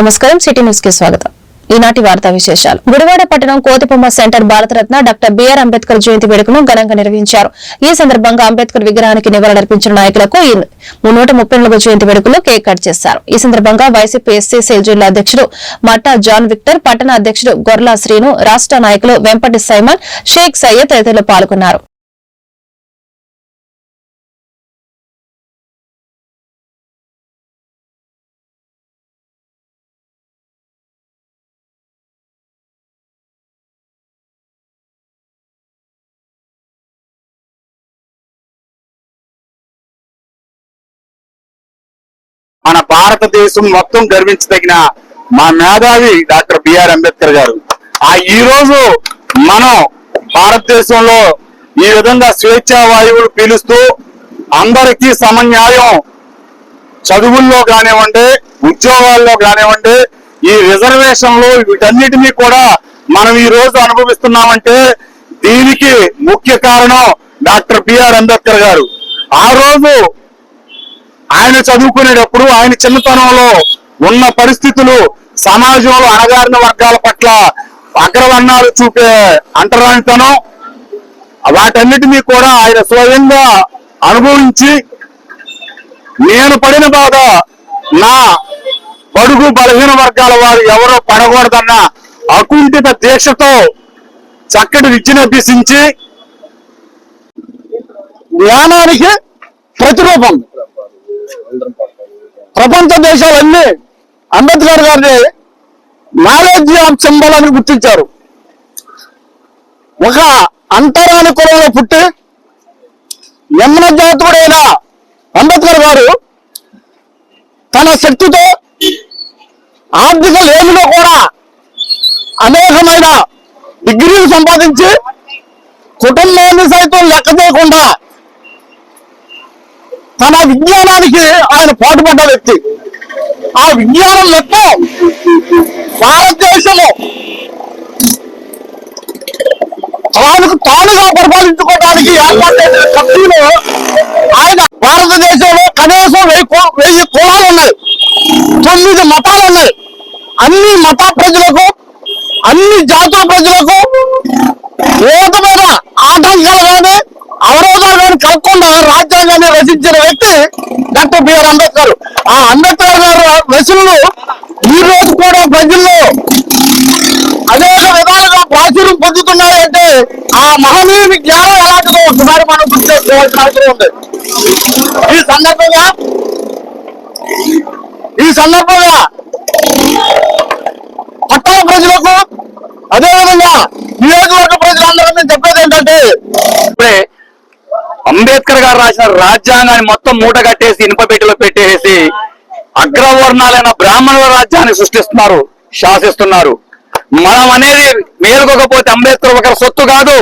నమస్కారం. సిటీ న్యూస్కి స్వాగతం. ఈనాటి వార్తా విశేషాలు. గుడివాడ పట్టణం Kothibomma centre Bharat Ratna doctor B R Ambedkar జయంతి వేడుకను ఘనంగా నిర్వహించారు. ఈ సందర్భంగా అంబేద్కర్ విగ్రహానికి నివాళులర్పించిన నాయకులకు నూట ముప్పై నాలుగు జయంతి వేడుకలో కేక్ కట్ చేశారు. ఈ సందర్భంగా వైసీపీ ఎస్సీ సెల్ జిల్లా అధ్యక్షుడు మట్టా జాన్ విక్టర్ పట్టణ అధ్యక్షుడు గొర్లా శ్రీను రాష్ట నాయకులు వెంపటి సైమన్ షేక్ సయ్యద్ తదితరులు పాల్గొన్నారు. మన భారతదేశం మొత్తం గర్వించదగిన మా మేధావి డాక్టర్ బిఆర్ అంబేద్కర్ గారు. ఆ ఈ రోజు మనం భారతదేశంలో ఈ విధంగా స్వేచ్ఛా వాయువులు పీలుస్తూ అందరికీ సమన్యాయం చదువుల్లో కానివ్వండి ఉద్యోగాల్లో కానివ్వండి ఈ రిజర్వేషన్లు వీటన్నిటినీ కూడా మనం ఈ రోజు అనుభవిస్తున్నామంటే దీనికి ముఖ్య కారణం డాక్టర్ బిఆర్ అంబేద్కర్ గారు. ఆ రోజు ఆయన చదువుకునేటప్పుడు ఆయన చిన్నతనంలో ఉన్న పరిస్థితులు సమాజంలో అణగారిన వర్గాల పట్ల అగ్రవర్ణాలు చూపే అంటరానితనం వాటన్నిటినీ కూడా ఆయన స్వయంగా అనుభవించి నేను పడిన బాధ నా బడుగు బలహీన వర్గాల వారు ఎవరో పడకూడదన్న అకుంఠిత దీక్షతో చక్కటి విద్యను అభ్యసించి జ్ఞానానికి ప్రతిరూపం. ప్రపంచ దేశాలన్నీ అంబేద్కర్ గారిని నాలెడ్జ్ ఆఫ్ సింబల్ అని గుర్తించారు. ఒక అంతరాని కులంలో పుట్టి యమున జాతుడైన అంబేద్కర్ గారు తన శక్తితో ఆర్థిక లేమిలో కూడా అనేకమైన డిగ్రీలు సంపాదించి కుటుంబాన్ని సైతం లెక్క చేయకుండా తన విజ్ఞానానికి ఆయన పాటుపడ్డ వ్యక్తి. ఆ విజ్ఞానం మొత్తం భారతదేశము తాను తానుగా పరిపాలించుకోవడానికి ఏర్పాటు చేసిన కమిటీలో ఆయన భారతదేశంలో కనీసం వెయ్యి వెయ్యి కులాలు ఉన్నాయి. తొమ్మిది మతాలు ఉన్నాయి. అన్ని మత ప్రజలకు అన్ని జాతుల ప్రజలకు ఏకమైన ఆటంకాలు కానీ అవరోధాలు కానీ కలగకుండా రాజ్యాంగాన్ని రచించిన వ్యక్తి డాక్టర్ బిఆర్ అంబేద్కర్. ఆ అంబేద్కర్ గారు రచనలు ఈ రోజు కూడా ప్రజల్లో అనేక విధాలుగా ప్రాచుర్యం పొందుతున్నాయంటే ఆ మహనీయుని జ్ఞానం ఎలాంటిదో ఒకసారి మనం గుర్తు చేసుకోవాల్సిన అవసరం ఉంది. ఈ సందర్భంగా ఈ సందర్భంగా పట్టణ ప్రజలకు అదేవిధంగా నియోజకవర్గ ప్రజలందరూ నేను చెప్పేది ఏంటంటే ఇప్పుడే అంబేద్కర్ గారు రాసిన రాజ్యాంగాన్ని మొత్తం మూట కట్టేసి ఇనుప పెట్టేసి అగ్రవర్ణాలైన బ్రాహ్మణుల రాజ్యాన్ని సృష్టిస్తున్నారు శాసిస్తున్నారు. మనం అనేది మేలుకోకపోతే అంబేద్కర్ ఒకరి సొత్తు కాదు.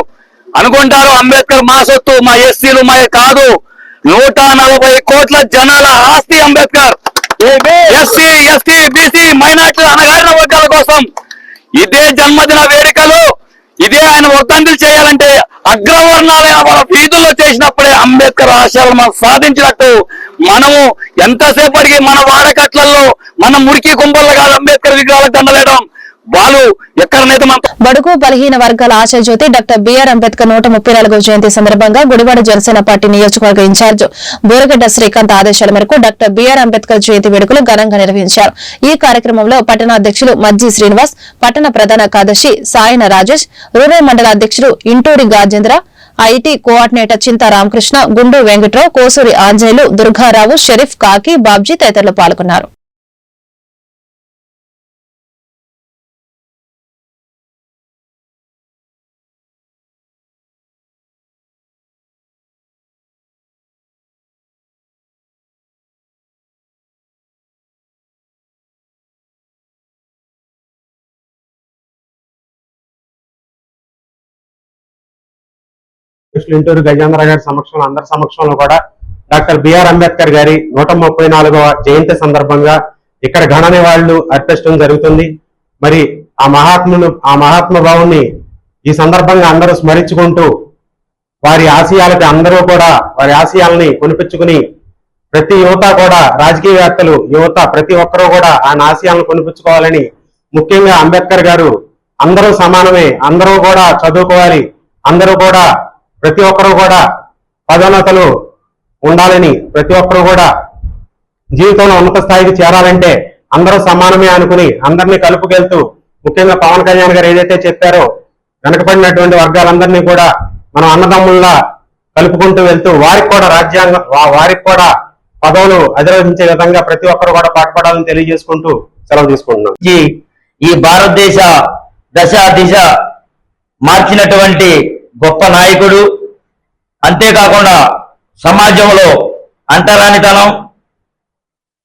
అనుకుంటారు అంబేద్కర్ మా సొత్తు మా ఎస్సీలు మా కాదు. నూట నలభై కోట్ల జనాల ఆస్తి Ambedkar. SC ST BC minority అనగారిన వర్గాల కోసం ఇదే జన్మదిన వేడుకలు. ఇదే ఆయన వర్ధంతులు చేయాలంటే అగ్రవర్ణాలైన మన వీధుల్లో చేసినప్పుడే అంబేద్కర్ ఆశయాలు మనం సాధించినట్టు. మనము ఎంతసేపటికి మన వాడకట్లలో మన మురికి కుంభల్లో కాదు అంబేద్కర్ విగ్రహాలకు దండలేయడం. వాళ్ళు ఎక్కడనైతే మన బడుగు బలహీన వర్గాల ఆశాజ్యోతి డాక్టర్ బిఆర్ అంబేద్కర్ నూట ముప్పై నాలుగో జయంతి సందర్భంగా గుడివాడ జనసేన పార్టీ నియోజకవర్గ ఇన్ఛార్జ్ బోరగడ్డ శ్రీకాంత్ ఆదేశాల మేరకు డాక్టర్ బిఆర్ అంబేద్కర్ జయంతి వేడుకలు ఘనంగా నిర్వహించారు. ఈ కార్యక్రమంలో పట్టణ అధ్యక్షులు మజ్జి శ్రీనివాస్ పట్టణ ప్రధాన కార్యదర్శి సాయన రాజేష్ రూరల్ మండల అధ్యక్షుడు ఇంటూరి గాజేంద్ర ఐటీ కోఆర్డినేటర్ చింత రామకృష్ణ గుండు వెంకట్రావు కోసూరి ఆంజనేయులు దుర్గారావు షరీఫ్ కాకి బాబ్జీ తదితరులు పాల్గొన్నారు. ఇంటూరు గజేంద్ర గారి సమక్షంలో అందరి సమక్షంలో కూడా డాక్టర్ బిఆర్ అంబేద్కర్ గారి నూట ముప్పై నాలుగవ జయంతి సందర్భంగా ఇక్కడ ఘన నివాళులు అర్పించడం జరుగుతుంది. మరి ఆ మహాత్మును ఆ మహాత్మ భావుని ఈ సందర్భంగా అందరూ స్మరించుకుంటూ వారి ఆశయాలకి అందరూ కూడా వారి ఆశయాల్ని కొనిపించుకుని ప్రతి యువత కూడా రాజకీయవేత్తలు యువత ప్రతి ఒక్కరూ కూడా ఆ ఆశయాలను కొనిపించుకోవాలని ముఖ్యంగా అంబేద్కర్ గారు అందరూ సమానమే అందరూ కూడా చదువుకోవాలి అందరూ కూడా ప్రతి ఒక్కరూ కూడా పదోన్నతలు ఉండాలని ప్రతి ఒక్కరూ కూడా జీవితంలో ఉన్నత స్థాయికి చేరాలంటే అందరూ సమానమే అనుకుని అందరినీ కలుపుకెళ్తూ ముఖ్యంగా పవన్ కళ్యాణ్ గారు ఏదైతే చెప్పారో వెనకబడినటువంటి వర్గాలందరినీ కూడా మనం అన్నదమ్ముల్లా కలుపుకుంటూ వెళ్తూ వారికి కూడా రాజ్యాంగం వారికి కూడా పదవులు అధిరోహించే విధంగా ప్రతి ఒక్కరు కూడా పాటుపడాలని తెలియజేసుకుంటూ సెలవు తీసుకుంటున్నాం. ఈ ఈ భారతదేశ దశ దిశ మార్చినటువంటి గొప్ప నాయకుడు. అంతేకాకుండా సమాజంలో అంటరానితనం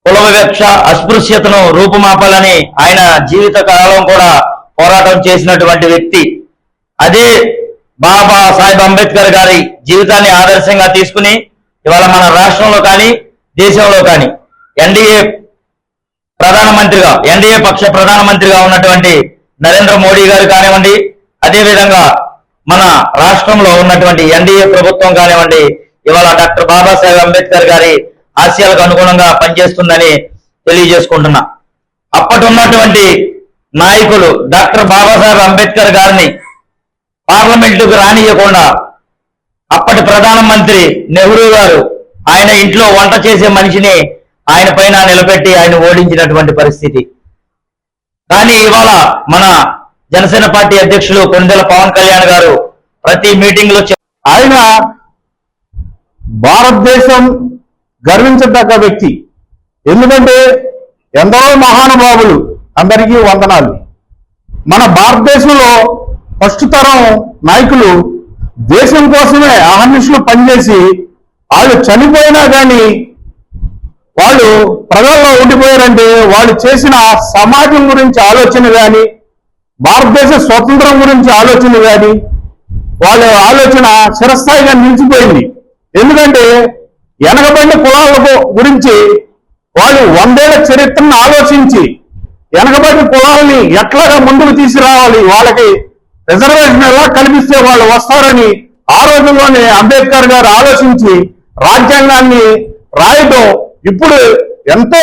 కులవివక్ష అస్పృశ్యతను రూపుమాపాలని ఆయన జీవిత కాలం కూడా పోరాటం చేసినటువంటి వ్యక్తి. అదే బాబా సాహెబ్ అంబేద్కర్ గారి జీవితాన్ని ఆదర్శంగా తీసుకుని ఇవాళ మన రాష్ట్రంలో కానీ దేశంలో కానీ ఎన్డీఏ ప్రధానమంత్రిగా ఎన్డీఏ పక్ష ప్రధానమంత్రిగా ఉన్నటువంటి నరేంద్ర మోడీ గారు కానివ్వండి అదేవిధంగా మన రాష్ట్రంలో ఉన్నటువంటి ఎన్డీఏ ప్రభుత్వం కానివ్వండి ఇవాళ డాక్టర్ బాబాసాహెబ్ అంబేద్కర్ గారి ఆశయాలకు అనుగుణంగా పనిచేస్తుందని తెలియజేసుకుంటున్నా. అప్పటి ఉన్నటువంటి నాయకులు డాక్టర్ బాబాసాహెబ్ అంబేద్కర్ గారిని పార్లమెంటుకు రానియకుండా అప్పటి ప్రధానమంత్రి నెహ్రూ గారు ఆయన ఇంట్లో వంట చేసే మనిషిని ఆయన పైన నిలబెట్టి ఆయన ఓడించినటువంటి పరిస్థితి. కానీ ఇవాళ మన జనసేన పార్టీ అధ్యక్షులు కొనిదెల పవన్ కళ్యాణ్ గారు ప్రతి మీటింగ్లో ఆయన భారతదేశం గర్వించదగ్గ వ్యక్తి. ఎందుకంటే ఎందరో మహానుభావులు అందరికీ వందనాలు. మన భారతదేశంలో ఫస్ట్ తరం నాయకులు దేశం కోసమే అహర్నిశలు పనిచేసి వాళ్ళు చనిపోయినా కానీ వాళ్ళు ప్రజల్లో ఉండిపోయారంటే వాళ్ళు చేసిన సమాజం గురించి ఆలోచన కానీ భారతదేశ స్వతంత్రం గురించి ఆలోచన కానీ వాళ్ళ ఆలోచన చిరస్థాయిగా నిలిచిపోయింది. ఎందుకంటే వెనకబడిన కులాల గురించి వాళ్ళు వందేళ్ళ చరిత్రను ఆలోచించి వెనకబడిన కులాలని ఎట్లాగా ముందుకు తీసుకురావాలి వాళ్ళకి రిజర్వేషన్ ఎలా కల్పిస్తే వాళ్ళు వస్తారని ఆ రోజుల్లోనే అంబేద్కర్ గారు ఆలోచించి రాజ్యాంగాన్ని రాయటం ఇప్పుడు ఎంతో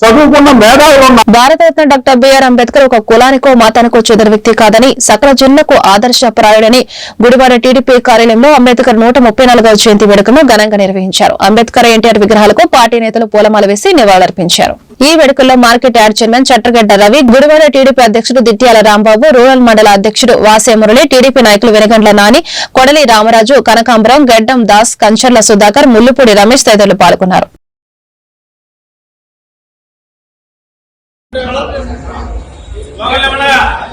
చదువుకున్న మేధావులు ఉన్న భారతరత్న డాక్టర్ బిఆర్ అంబేద్కర్ ఒక కులానికో మతానికో చెందిన వ్యక్తి కాదని సకల జిల్లకు ఆదర్శప్రాయుడని గుడివాడ టీడీపీ కార్యాలయంలో అంబేద్కర్ నూట ముప్పై జయంతి వేడుకను ఘనంగా నిర్వహించారు. అంబేద్కర్ ఎన్టీఆర్ విగ్రహాలకు పార్టీ నేతలు పూలమాల వేసి నివాళులర్పించారు. ఈ వేడుకల్లో market yard chairman Chattagadda Ravi Gudivada TDP అధ్యక్షుడు దిత్యాల రాంబాబు రూరల్ మండల అధ్యక్షుడు వాసే మురళి టీడీపీ నాయకులు వెనగండ్ల నాని కొడలి రామరాజు కనకాంబరం గడ్డం దాస్ కంచర్ల సుధాకర్ ముల్లుపూడి రమేష్ తదితరులు పాల్గొన్నారు. Vamos, Leonardo!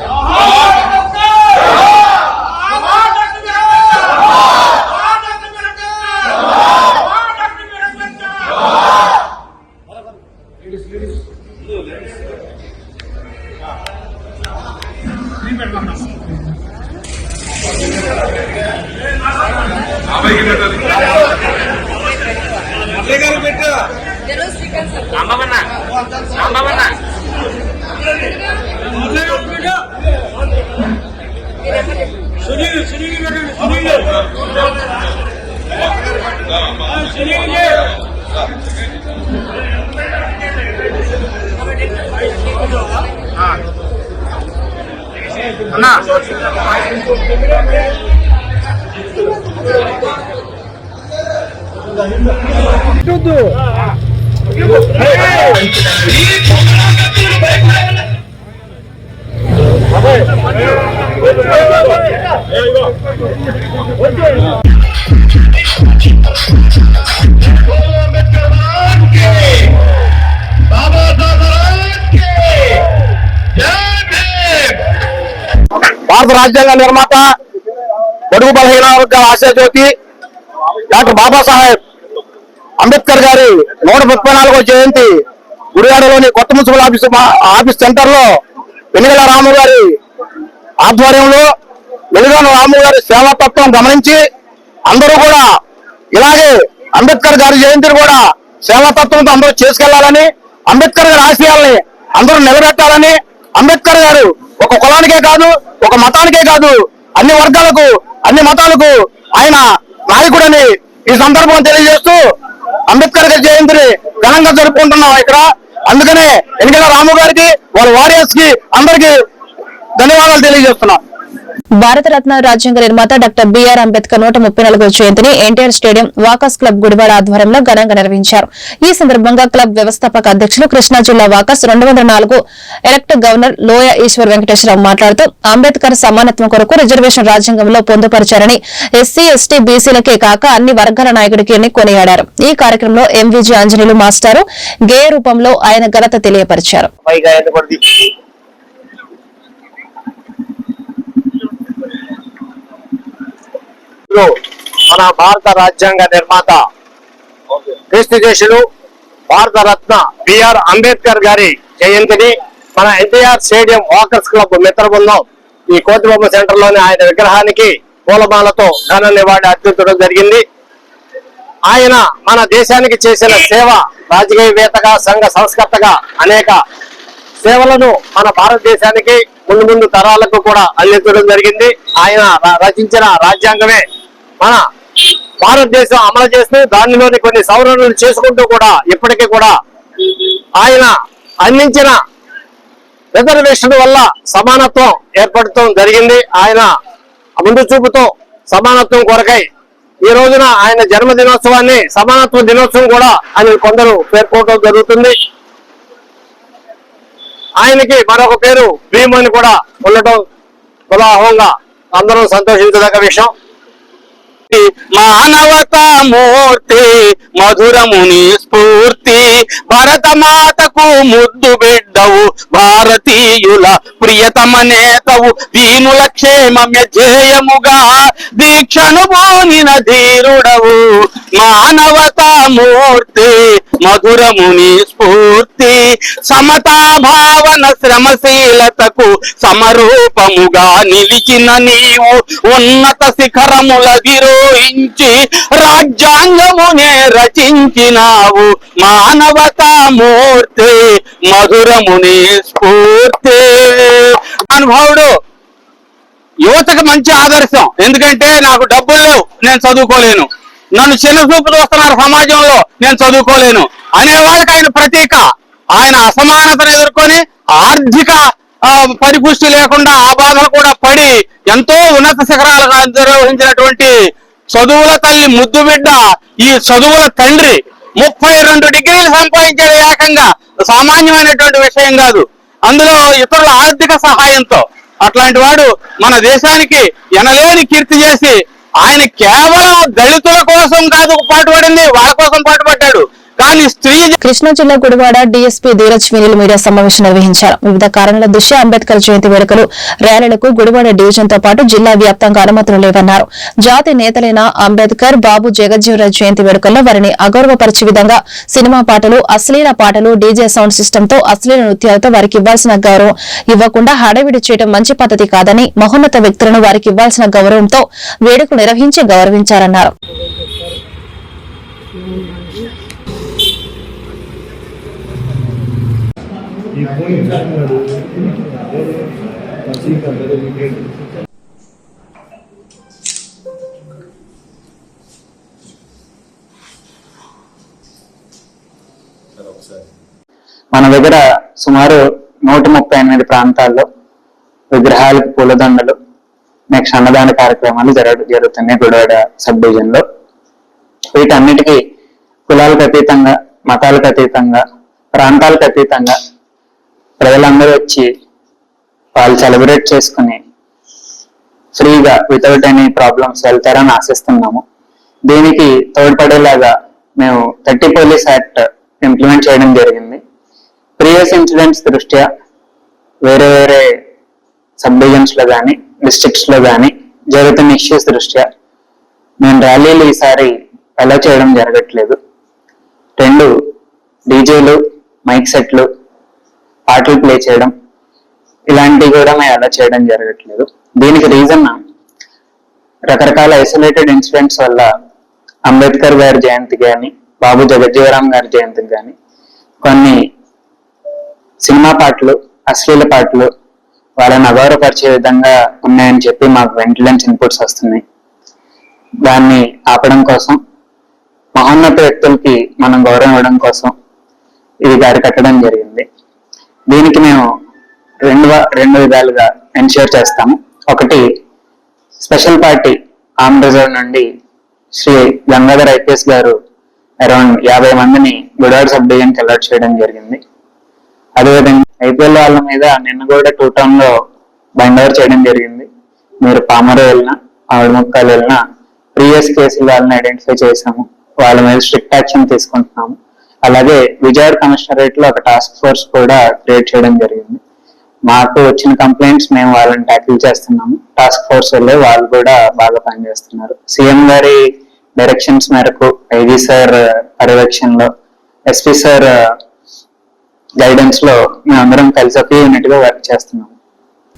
అన్నా. చూద్దు అబ్బాయి. భారత రాజ్యాంగ నిర్మాత బడుగు బలహీన వర్గాల ఆశాజ్యోతి డాక్టర్ బాబాసాహెబ్ అంబేద్కర్ గారి నూట ముప్పై నాలుగో జయంతి గుడివాడలోని కొత్త మున్సిపల్ ఆఫీస్ ఆఫీస్ సెంటర్లో వెనుగల రాము గారి ఆధ్వర్యంలో వెలుగాను రాము గారి సేవాతత్వం గమనించి అందరూ కూడా ఇలాగే అంబేద్కర్ గారి జయంతిని కూడా సేవాతత్వంతో అందరూ చేసుకెళ్ళాలని అంబేద్కర్ గారి ఆశయాల్ని అందరూ నిలబెట్టాలని అంబేద్కర్ గారు ఒక కులానికే కాదు ఒక మతానికే కాదు అన్ని వర్గాలకు అన్ని మతాలకు ఆయన నాయకుడని ఈ సందర్భం తెలియజేస్తూ అంబేద్కర్ గారి జయంతిని ఘనంగా జరుపుకుంటున్నాం ఇక్కడ. అందుకనే ఎన్నికల రాము గారికి వాళ్ళ వారియర్స్కి అందరికీ ధన్యవాదాలు తెలియజేస్తున్నాం. భారతరత్న రాజ్యాంగ నిర్మాత డాక్టర్ బిఆర్ అంబేద్కర్ నూట ముప్పై నాలుగో జయంతిని NTR stadium walkers club Gudivada ఆధ్వర్యంలో ఘనంగా నిర్వహించారు. ఈ సందర్భంగా క్లబ్ వ్యవస్థాపక అధ్యక్షులు కృష్ణా జిల్లా వాకర్స్ రెండు వందల నాలుగు ఎలక్ట్ గవర్నర్ లోయ ఈశ్వర్ వెంకటేశ్వరరావు మాట్లాడుతూ అంబేద్కర్ సమానత్వం కొరకు రిజర్వేషన్ రాజ్యాంగంలో పొందుపరిచారని ఎస్సీ ఎస్టీ బీసీలకే కాక అన్ని వర్గాల నాయకుడికి కొనియాడారు. ఈ కార్యక్రమంలో ఎంవిజి ఆంజనేయులు మాస్టారు. గేయ రూపంలో ఆయన ఘనత తెలియపరిచారు. ఎత్తకూడదు మన భారత రాజ్యాంగ నిర్మాత క్రీస్తు దేశులు భారత రత్న బిఆర్ అంబేద్కర్ గారి జయంతిని మన ఎన్టీఆర్ స్టేడియం వాకర్స్ క్లబ్ మిత్ర బృందం ఈ కోతిబొమ్మ సెంటర్లోని ఆయన విగ్రహానికి పూలమాలతో ఘన నివాళి అర్పించడం జరిగింది. ఆయన మన దేశానికి చేసిన సేవ రాజకీయవేత్తగా సంఘ సంస్కర్తగా అనేక సేవలను మన భారతదేశానికి ముందు ముందు తరాలకు కూడా అందించడం జరిగింది. ఆయన రచించిన రాజ్యాంగమే మన భారతదేశం అమలు చేస్తూ దానిలోని కొన్ని సవరణలు చేసుకుంటూ కూడా ఇప్పటికీ కూడా ఆయన అందించిన రిజర్వేషన్ వల్ల సమానత్వం ఏర్పడటం జరిగింది. ఆయన ముందు చూపుతో సమానత్వం కొరకై ఈ రోజున ఆయన జన్మదినోత్సవాన్ని సమానత్వ దినోత్సవం కూడా అని కొందరు పేర్కోవడం జరుగుతుంది. ఆయనకి మరొక పేరు భీమ్ అని కూడా ఉండటం ఉదాహంగా అందరూ సంతోషించదగ్గ విషయం. మానవతా మూర్తి మధురముని స్ఫూర్తి. భరత మాతకు ముద్దు బిడ్డవు భారతీయుల ప్రియతమ నేతవు. దీనుల క్షేమమే ధ్యేయముగా దీక్షను పోనిన ధీరుడవు. మానవతా మూర్తి మధురముని స్ఫూర్తి సమతా భావన శ్రమశీలతకు సమరూపముగా నిలిచిన నీవు ఉన్నత శిఖరములధిరోహించి రాజ్యాంగమునే రచించినావు. మానవతా మూర్తి మధురముని స్ఫూర్తి. అనుభవుడు యువతకు మంచి ఆదర్శం. ఎందుకంటే నాకు డబ్బులు లేవు నేను చదువుకోలేను. నన్ను చిన్న చూపు చూస్తున్నారు సమాజంలో నేను చదువుకోలేను అనేవాళ్ళకి ఆయన ప్రతీక. ఆయన అసమానతను ఎదుర్కొని ఆర్థిక ఆ, పరిపుష్టి లేకుండా ఆ బాధలు కూడా పడి ఎంతో ఉన్నత శిఖరాలుగా నిర్వహించినటువంటి చదువుల తల్లి ముద్దు బిడ్డ ఈ చదువుల తండ్రి ముప్పై రెండు డిగ్రీలు సంపాదించాడు ఏకంగా సామాన్యమైనటువంటి విషయం కాదు. అందులో ఇతరుల ఆర్థిక సహాయంతో అట్లాంటి వాడు మన దేశానికి ఎనలేని కీర్తి చేసి ఆయన కేవలం దళితుల కోసం కాదు పాటుపడింది వాళ్ళ కోసం పాటుపడ్డాడు కానీ స్త్రీ కృష్ణా జిల్లా గుడివాడ డీఎస్పీ ధీరజ్ వినిల్ మీడియా సమావేశం నిర్వహించారు. వివిధ కారణాల దృష్ట్యా అంబేద్కర్ జయంతి వేడుకలు ర్యాలీలకు గుడివాడ డివిజన్తో పాటు జిల్లా వ్యాప్తంగా అనుమతులు లేవన్నారు. జాతి నేతలైన అంబేద్కర్ బాబు జగజ్జీవరాజ్ జయంతి వేడుకల్లో వారిని అగౌరవపరిచే విధంగా సినిమా పాటలు అశ్లీల పాటలు డీజే సౌండ్ సిస్టమ్తో అశ్లీల నృత్యాలతో వారికి ఇవ్వాల్సిన గౌరవం ఇవ్వకుండా హడావిడి చేయడం మంచి పద్ధతి కాదని మహోన్నత వ్యక్తులను వారికి ఇవ్వాల్సిన గౌరవంతో వేడుకలు నిర్వహించి గౌరవించారన్నారు. మన దగ్గర సుమారు నూట ముప్పై ఎనిమిది ప్రాంతాల్లో విగ్రహాలకు పూలదండలు నెక్స్ట్ అన్నదాన కార్యక్రమాలు జరగ జరుగుతున్నాయి గుడివాడ సబ్ డివిజన్లో వీటన్నిటికీ కులాలకు అతీతంగా మతాలకు అతీతంగా ప్రాంతాలకు అతీతంగా ప్రజలందరూ వచ్చి వాళ్ళు సెలబ్రేట్ చేసుకుని ఫ్రీగా వితౌట్ ఎనీ ప్రాబ్లమ్స్ వెళ్తారని ఆశిస్తున్నాము. దీనికి తోడ్పడేలాగా మేము థర్టీ పోలీస్ యాక్ట్ ఇంప్లిమెంట్ చేయడం జరిగింది. ప్రీవియస్ ఇన్సిడెంట్స్ దృష్ట్యా వేరే వేరే సబ్ డివిజన్స్లో కానీ డిస్ట్రిక్ట్స్లో కానీ జరుగుతున్న ఇష్యూస్ దృష్ట్యా మేము ర్యాలీలు ఈసారి అలా చేయడం జరగట్లేదు. రెండు డీజేలు మైక్ సెట్లు పాటలు ప్లే చేయడం ఇలాంటివి కూడా మేము అలా చేయడం జరగట్లేదు. దీనికి రీజన్ రకరకాల ఐసోలేటెడ్ ఇన్సిడెంట్స్ వల్ల అంబేద్కర్ గారి జయంతి కానీ బాబు జగజ్జీవరామ్ గారి జయంతికి కానీ కొన్ని సినిమా పాటలు అశ్లీల పాటలు వాళ్ళని అగౌరవపరిచే విధంగా ఉన్నాయని చెప్పి మాకు వెంటిలెన్స్ ఇన్పుట్స్ వస్తున్నాయి. దాన్ని ఆపడం కోసం మహోన్నత వ్యక్తులకి మనం గౌరవం ఇవ్వడం కోసం ఇది గారి కట్టడం జరిగింది. దీనికి మేము రెండు రెండు విధాలుగా ఎన్షూర్ చేస్తాము. ఒకటి స్పెషల్ పార్టీ ఆమ్ రిజర్వ్ నుండి శ్రీ గంగాధర్ ఐపీఎస్ గారు అరౌండ్ యాభై మందిని గుడివాడ సబ్ డివిజన్కి అలర్ట్ చేయడం జరిగింది. అదేవిధంగా ఐపీఎల్ వాళ్ళ మీద నిన్న కూడా టూ టౌన్లో చేయడం జరిగింది. మీరు పామర వెళ్ళినా ఆవిడ ముక్కలు వెళ్ళినా ప్రీవియస్ కేసులు వాళ్ళని ఐడెంటిఫై చేశాము వాళ్ళ మీద స్ట్రిక్ట్ యాక్షన్ తీసుకుంటున్నాము. అలాగే విజయవాడ కమిషనరేట్లో ఒక టాస్క్ ఫోర్స్ కూడా క్రియేట్ చేయడం జరిగింది. మాకు వచ్చిన కంప్లైంట్స్ మేము వాళ్ళని ట్యాకిల్ చేస్తున్నాము. టాస్క్ ఫోర్స్ వెళ్ళి వాళ్ళు కూడా బాగా పనిచేస్తున్నారు. సీఎం గారి డైరెక్షన్స్ మేరకు ఐజీ సార్ పర్యవేక్షణలో ఎస్పీ సార్ గైడెన్స్లో మేమందరం కలిసి ఒక యూనిట్గా వర్క్ చేస్తున్నాము.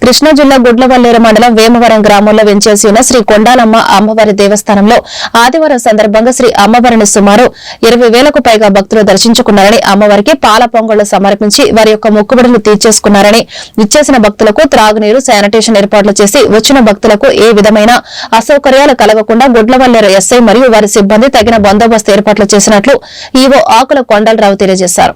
కృష్ణా జిల్లా గుడ్లవల్లేరు మండలం వేమవరం గ్రామంలో వెంచేసి ఉన్న శ్రీ కొండాలమ్మ అమ్మవారి దేవస్థానంలో ఆదివారం సందర్భంగా శ్రీ అమ్మవారిని సుమారు ఇరవై వేలకు పైగా భక్తులు దర్శించుకున్నారని అమ్మవారికి పాల పొంగళ్ళు సమర్పించి వారి యొక్క మొక్కుబడులు తీర్చేసుకున్నారని ఇచ్చేసిన భక్తులకు త్రాగునీరు శానిటేషన్ ఏర్పాట్లు చేసి వచ్చిన భక్తులకు ఏ విధమైన అసౌకర్యాలు కలగకుండా గుడ్లవల్లేరు ఎస్ఐ మరియు వారి సిబ్బంది తగిన బందోబస్తు ఏర్పాట్లు చేసినట్లు ఈవో ఆకుల కొండలరావు తెలియజేశారు.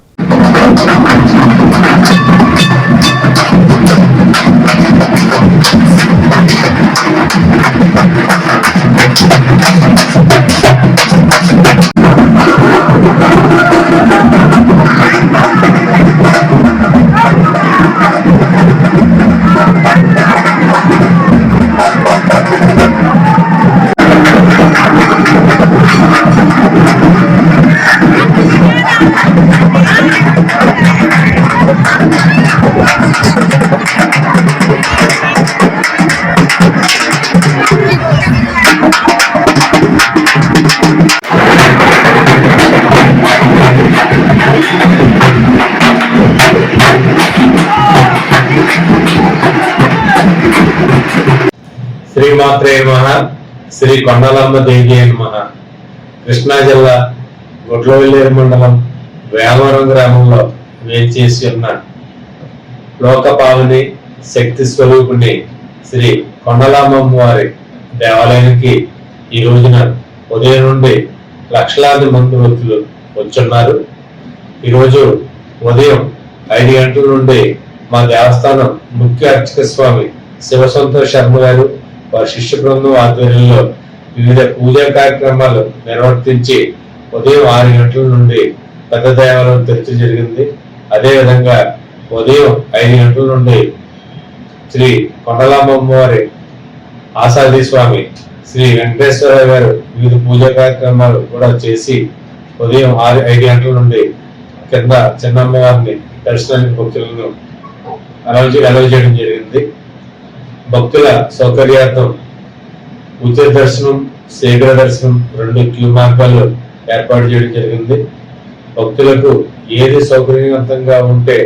శ్రీమాత్రే నమ. శ్రీ కొండలమ్మ దేవి నమ. కృష్ణా జిల్లా గుడ్లవెల్లేరు మండలం వేమవరం గ్రామంలో వేచేసి ఉన్న లోకపావని శక్తి స్వరూపుని శ్రీ కొండలమ్మ వారి దేవాలయానికి ఈ రోజున ఉదయం నుండి లక్షలాది మంది భక్తులు వచ్చున్నారు. ఈరోజు ఉదయం ఐదు గంటల నుండి మా దేవస్థానం ముఖ్య అర్చక స్వామి శివసంతోష్ శర్మ గారు శిష్య బృందం ఆధ్వర్యంలో వివిధ పూజా కార్యక్రమాలు నిర్వర్తించి ఉదయం ఆరు గంటల నుండి పెద్ద దేవాలయం తెరిచి జరిగింది. అదేవిధంగా ఉదయం ఐదు గంటల నుండి శ్రీ కొండలాంబమ్మ వారి ఆసాది స్వామి శ్రీ వెంకటేశ్వర గారు వివిధ పూజా కార్యక్రమాలు కూడా చేసి ఉదయం ఆరు ఐదు గంటల నుండి కింద చిన్నమ్మవారిని దర్శనానికి భక్తులను అలౌ అలౌ చేయడం జరిగింది. భక్తుల సౌకర్యార్థం ఉచిత దర్శనం శీఘ్ర దర్శనం రెండు క్యూ మార్గాలు ఏర్పాటు చేయడం జరిగింది. భక్తులకు ఏది సౌకర్యవంతంగా ఉంటే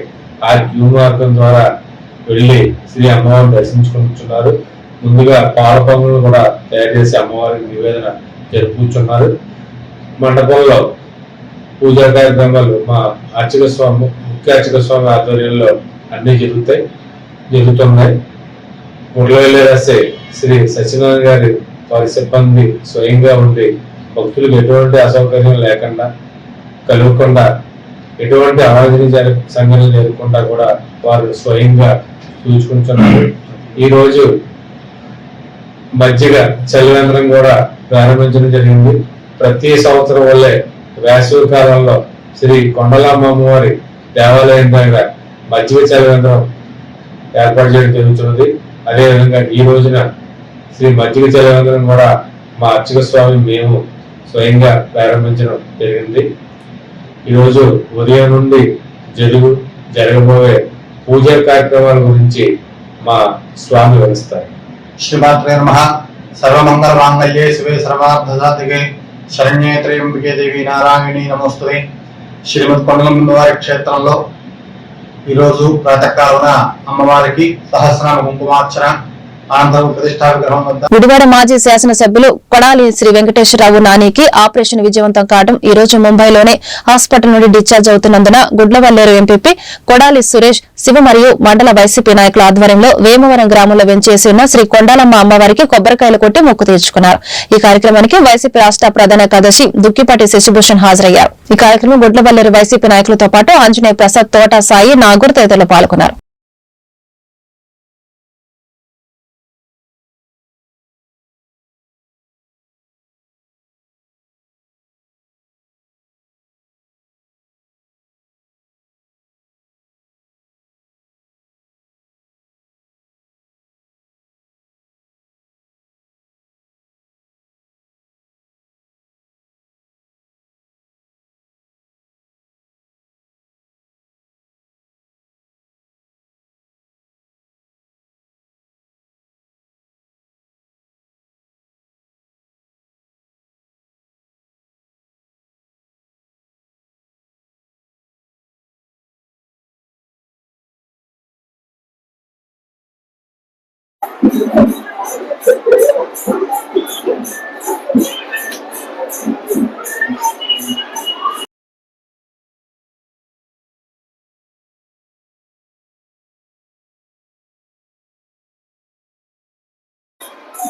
ఆ క్యూ మార్గం ద్వారా వెళ్ళి శ్రీ అమ్మవారిని దర్శించుకుంటున్నారు. ముందుగా పాల పొంగలు కూడా తయారు చేసి అమ్మవారికి నివేదన జరుపుకుంటున్నారు. మండపంలో పూజా కార్యక్రమాలు మా అర్చక స్వామి ముఖ్య అర్చక స్వామి ఆధ్వర్యంలో అన్ని జరుగుతాయి జరుగుతున్నాయి. మురళీరాసే శ్రీ సత్యనారాయణ గారి వారి సిబ్బంది స్వయంగా ఉండి భక్తులకు ఎటువంటి అసౌకర్యం లేకుండా కలగకుండా ఎటువంటి అవాంఛనీయ సంఘటనలు జరగకుండా కూడా వారు స్వయంగా చూసుకుంటున్నారు. ఈ రోజు మజ్జిగ చలివేంద్రం కూడా ప్రారంభించడం జరిగింది. ప్రతి సంవత్సరం వల్లే వేసవి కాలంలో శ్రీ కొండలమ్మ వారి దేవాలయం దగ్గర మజ్జిగ చలివేంద్రం ఏర్పాటు చేయడం జరుగుతున్నది. అదేవిధంగా ఈ రోజున శ్రీ మజ్జిగ చలివేంద్రం కూడా మా అర్చక స్వామి మేము స్వయంగా ప్రారంభించడం జరిగింది. ఈరోజు ఉదయం నుండి జరుగు జరగబోయే పూజా కార్యక్రమాల గురించి మా స్వామి వివరిస్తారు. శ్రీమాత్రే నమ. సర్వమంగళ మాంగళ్యే శివే సర్వార్థసాధికే శరణ్యే త్రయంబికే దేవి నారాయణి నమోస్తుతే శ్రీమద్ కొండలమ్మ వారి క్షేత్రంలో ఈరోజు ప్రాతకాలన అమ్మవారికి సహస్రనామ కుంకుమార్చన గుడివాడ మాజీ శాసనసభ్యులు కొడాలి శ్రీ వెంకటేశ్వరరావు నానికి ఆపరేషన్ విజయవంతం కావడం ఈ రోజు ముంబైలోనే హాస్పిటల్ నుండి డిశ్చార్జ్ అవుతున్నందున గుడ్లవల్లేరు ఎంపీపీ కొడాలి సురేష్ శివ మరియు మండల వైసీపీ నాయకుల ఆధ్వర్యంలో వేమవరం గ్రామంలో వెంచేసి ఉన్న శ్రీ కొండాలమ్మ అమ్మవారికి కొబ్బరికాయలు కొట్టి మొక్కు తీర్చుకున్నారు. ఈ కార్యక్రమానికి వైసీపీ రాష్ట్ర ప్రధాన కార్యదర్శి దుక్కిపాటి శశిభూషణ్ హాజరయ్యారు. ఈ కార్యక్రమం గుడ్లవల్లేరు వైసీపీ నాయకులతో పాటు ఆంజనేయ ప్రసాద్ తోట సాయి నాగూర్ తదితరులు పాల్గొన్నారు.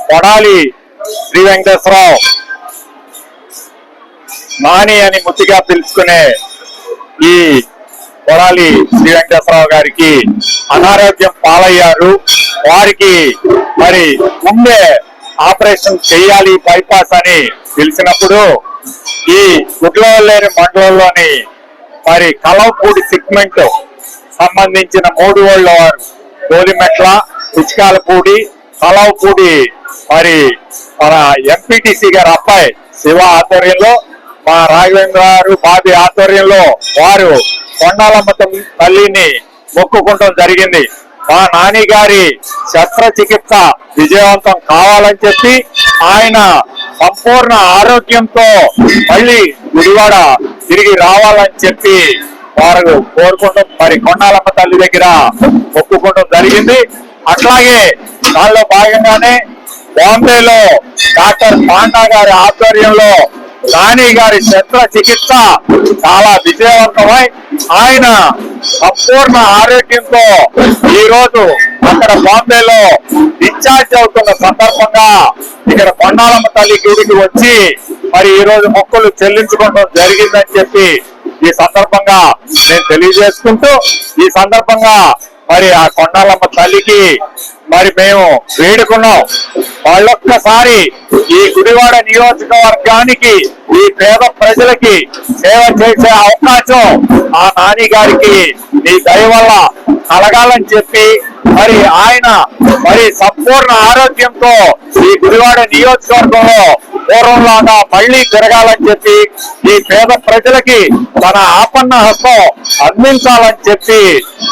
కొడాలి శ్రీ వెంకటేశ్వరరావు. నాని అని ముత్తిగా పిలుచుకునే ఈ కొడాలి శ్రీ వెంకటేశ్వరరావు గారికి అనారోగ్యం పాలయ్యారు. వారికి మరి ముందే ఆపరేషన్ చేయాలి బైపాస్ అని తెలిసినప్పుడు ఈ గుడ్లవల్లేరు మండలంలోని మరి కలవపూడి సెగ్మెంట్ సంబంధించిన మూడు ఓళ్ళ వారు. గోలిమెట్ల పుచ్చకాలపూడి కలవపూడి మరి మన ఎంపీటీసీ గారి అబ్బాయి శివ ఆధ్వర్యంలో మా రాఘవేంద్ర గారు బాబీ ఆధ్వర్యంలో వారు కొండాలమ్మ తల్లిని మొక్కుకుంటాం జరిగింది. మా నాని గారి శస్త్రచికిత్స విజయవంతం కావాలని చెప్పి ఆయన సంపూర్ణ ఆరోగ్యంతో మళ్ళీ గుడివాడ తిరిగి రావాలని చెప్పి వారు కోరుకుంటాం మరి కొండాలమ్మ తల్లి దగ్గర ఒప్పుకోవడం జరిగింది. అట్లాగే దానిలో భాగంగానే బాంబేలో డాక్టర్ పాండా గారి ఆధ్వర్యంలో నాని గారి శస్త్రచికిత్స చాలా విజయవంతమై ఆయన సంపూర్ణ ఆరోగ్యంతో ఈ రోజు అక్కడ బాంబేలో డిశ్చార్జ్ అవుతున్న సందర్భంగా ఇక్కడ కొండాలమ్మ తల్లి గుడికి వచ్చి మరి ఈ రోజు మొక్కలు చెల్లించుకోవడం జరిగిందని చెప్పి ఈ సందర్భంగా నేను తెలియజేసుకుంటూ ఈ సందర్భంగా మరి ఆ కొండాలమ్మ తల్లికి మరి మేము వేడుకున్నాం. వాళ్ళొక్కసారి ఈ గుడివాడ నియోజకవర్గానికి ఈ పేద ప్రజలకి సేవ చేసే అవకాశం ఆ నాని గారికి మీ దయ వల్ల కలగాలని చెప్పి మరి ఆయన మరి సంపూర్ణ ఆరోగ్యంతో ఈ గుడివాడ నియోజకవర్గంలో పూర్వంలాగా మళ్ళీ తిరగాలని చెప్పి ఈ పేద ప్రజలకి తన ఆపన్న హస్తం అందించాలని చెప్పి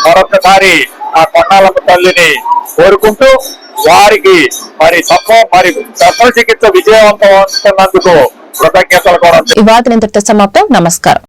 మరొకసారి ఆ కొండాలమ్మ తల్లిని కోరుకుంటూ వారికి మరి తప్ప మరి శస్త్రచికిత్స విజయవంతం అవుతున్నందుకు కృతజ్ఞతలు కూడా. ఈ వార్తలు ఇంతటితో సమాప్తం. నమస్కారం.